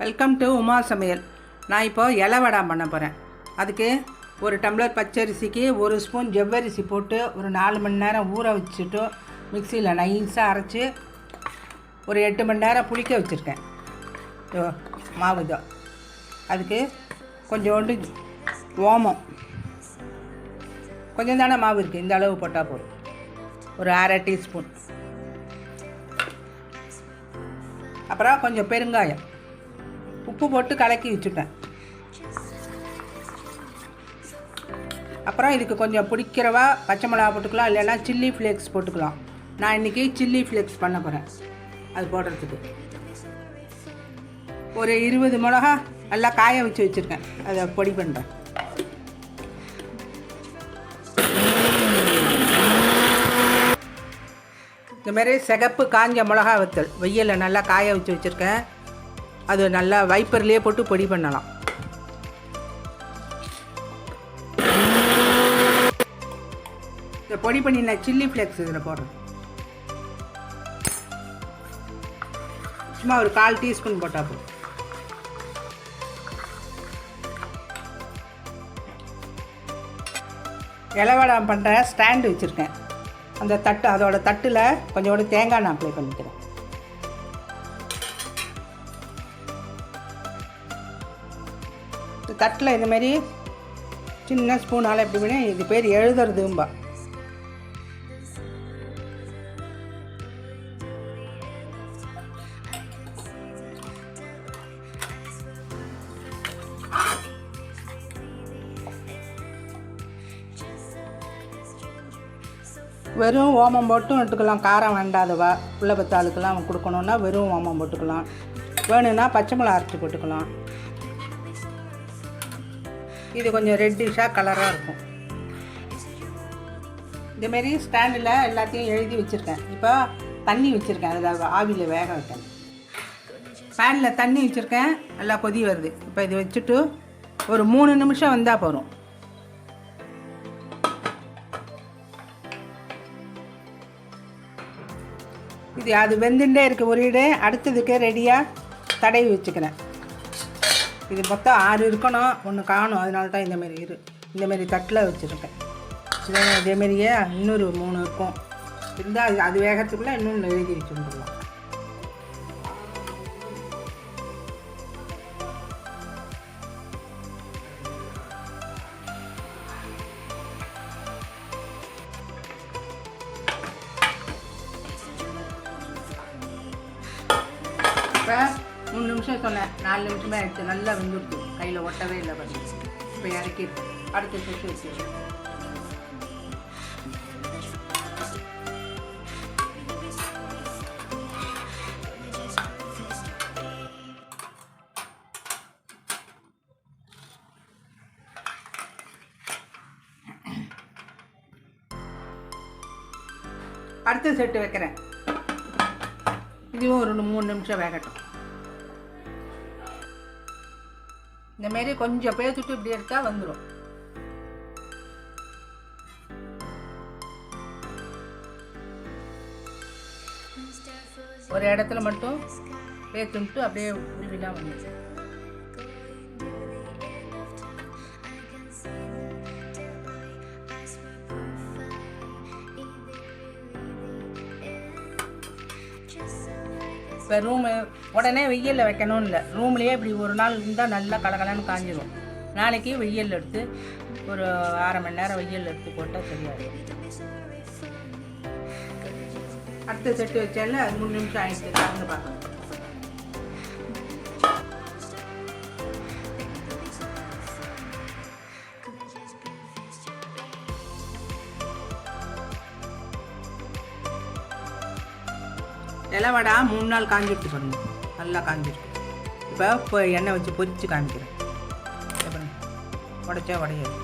Welcome to Uma சமையல் நான் இப்போ இலை வடை பண்ண போகிறேன் அதுக்கு ஒரு டம்ளர் பச்சரிசிக்கு ஒரு ஸ்பூன் ஜவ்வரிசி போட்டு ஒரு நாலு மணி நேரம் ஊற வச்சுட்டு மிக்சியில் நைஸாக அரைச்சி ஒரு எட்டு மணி நேரம் புளிக்க வச்சுருக்கேன். மாவு இதோ. அதுக்கு கொஞ்சோண்டு ஓமம். கொஞ்சம் தானே மாவு இருக்குது இந்த அளவு போட்டால் போதும். ஒரு அரை டீஸ்பூன் அப்புறம் கொஞ்சம் பெருங்காயம். உப்பு போட்டு கலக்கி வச்சுட்டேன் அப்புறம் இதுக்கு கொஞ்சம் பிடிக்கிறவா பச்சை மிளகா போட்டுக்கலாம் இல்லைன்னா சில்லி ஃப்ளேக்ஸ் போட்டுக்கலாம். நான் இன்றைக்கி சில்லி ஃப்ளேக்ஸ் பண்ண போகிறேன் அது போடுறதுக்கு. ஒரு இருபது மிளகா நல்லா காய வச்சு வச்சுருக்கேன். அதை பொடி பண்ணுறேன் இந்த மாதிரி சிகப்பு காஞ்ச மிளகா வத்தல் வெயிலில் நல்லா காய வச்சு வச்சுருக்கேன். அது நல்லா வைப்பர்லேயே போட்டு பொடி பண்ணலாம். இந்த பொடி பண்ணின சில்லி ஃப்ளேக்ஸ் இதில் போடுறேன். சும்மா ஒரு கால் டீஸ்பூன் போட்டால் போதும். இலவடம் பண்ணுற ஸ்டாண்டு வச்சுருக்கேன். அந்த தட்டு அதோட தட்டில் கொஞ்சோண்டு தேங்காய் நான் அப்ளை பண்ணிக்கிறேன். தட்டில் இந்த மாதிரி சின்ன ஸ்பூனால் எப்படி பண்ணி இது பேர் எழுதுறதும்பா. வெறும் ஓமம் போட்டும் எடுத்துக்கலாம். காரம் வேண்டாதவா. பிள்ளை பத்தாளுக்கெல்லாம் கொடுக்கணுன்னா வெறும் ஓமம் போட்டுக்கலாம். வேணும்னா பச்சை மிளகா அரைச்சி போட்டுக்கலாம். இது கொஞ்சம் ரெட்டிஷாக கலராக இருக்கும். இதேமாரி ஸ்டாண்டில் எல்லாத்தையும் எழுதி வச்சுருக்கேன். இப்போ தண்ணி வச்சுருக்கேன். அதில் ஆவியில் வேக வைக்கேன் பேனில் தண்ணி வச்சுருக்கேன். நல்லா கொதி வருது. இப்போ இது வச்சுட்டு ஒரு மூணு நிமிஷம் வந்தால் போதும். இது அது வெந்துட்டே இருக்குது ஒரு இடு அடுத்ததுக்கு ரெடியாக தடவி வச்சுக்கிறேன். இது மொத்தம் ஆறு இருக்கணும் ஒன்று காணும். அதனால தான் இந்தமாரி இரு. இந்தமாரி தட்டில் வச்சுருக்கேன் இதே இதேமாரியே இன்னொரு மூணு இருக்கும். இருந்தால் அது அது வேகத்துக்குள்ளே இன்னொன்று எழுதி வச்சுருந்துடலாம் நிமிஷம் சொன்னேன். நாலு நிமிஷமே ஆயிடுச்சு. நல்லா வெந்துடுச்சு கையில் ஒட்டவே இல்லை பண்ணி இப்போ இறக்கி அடுத்த சுற்றி வச்சு அடுத்த செட்டு வைக்கிறேன். இதுவும் ஒரு மூணு நிமிஷம் வேகட்டும். இந்த மாரி கொஞ்சம் பேத்துட்டு இப்படி எடுத்தால் வந்துடும் ஒரு இடத்துல மட்டும் பேத்துட்டு அப்படியே உருவிலாம் வந்துடும் இப்போ ரூமு உடனே வெயிலில் வைக்கணும்னு இல்லை. ரூம்லேயே இப்படி ஒரு நாள் இருந்தால் நல்லா கலகலன்னு காஞ்சிடும் நாளைக்கு வெயில் எடுத்து ஒரு அரை மணி நேரம் வெயில் எடுத்து போட்டால் சரியாயிடும் அடுத்த செட்டு வச்சால அது மூணு நிமிஷம் ஆயிடுச்சு. திறந்து பார்க்கலாம் இலவடா மூணு நாள் காஞ்சிடுச்சு பாருங்க. நல்லா காஞ்சிருக்கு. இப்போ இப்போ எண்ணெய் வச்சு பொரித்து காமிக்கிறேன். உடச்சா உடையாது.